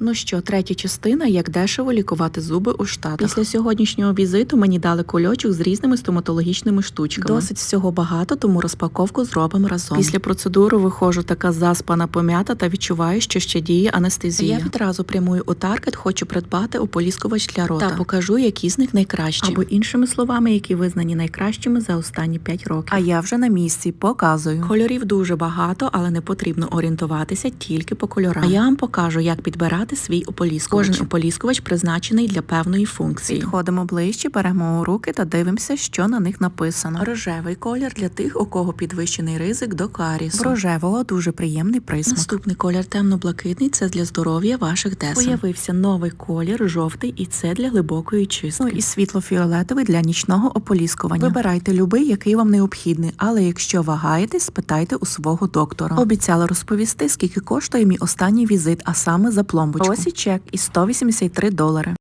Ну що, третя частина, як дешево лікувати зуби у Штатах. Після сьогоднішнього візиту мені дали кульочок з різними стоматологічними штучками. Досить всього багато, тому розпаковку зробимо разом. Після процедури виходжу така заспана пом'ята та відчуваю, що ще діє анестезія. Я відразу прямую у таргет, хочу придбати ополіскувач для рота. Та покажу, які з них найкращі. Або іншими словами, які визнані найкращими за останні 5 років. А я вже на місці показую. Кольорів дуже багато, але не потрібно орієнтуватися тільки по кольорам. А я вам покажу, як підбирати свій ополіскувач. Кожен ополіскувач призначений для певної функції. Підходимо ближче, беремо у руки та дивимося, що на них написано. Рожевий колір для тих, у кого підвищений ризик до карісу. В рожевого дуже приємний присмак. Наступний колір темно-блакитний це для здоров'я ваших десен. Появився новий колір, жовтий, і це для глибокої чистки. Ну і світло-фіолетовий для нічного ополіскування. Вибирайте любий, який вам необхідний, але якщо вагаєтесь, спитайте у свого доктора. Обіцяла розповісти, скільки коштує мій останній візит, а саме за пломбочку. Ось і чек і 183 долари.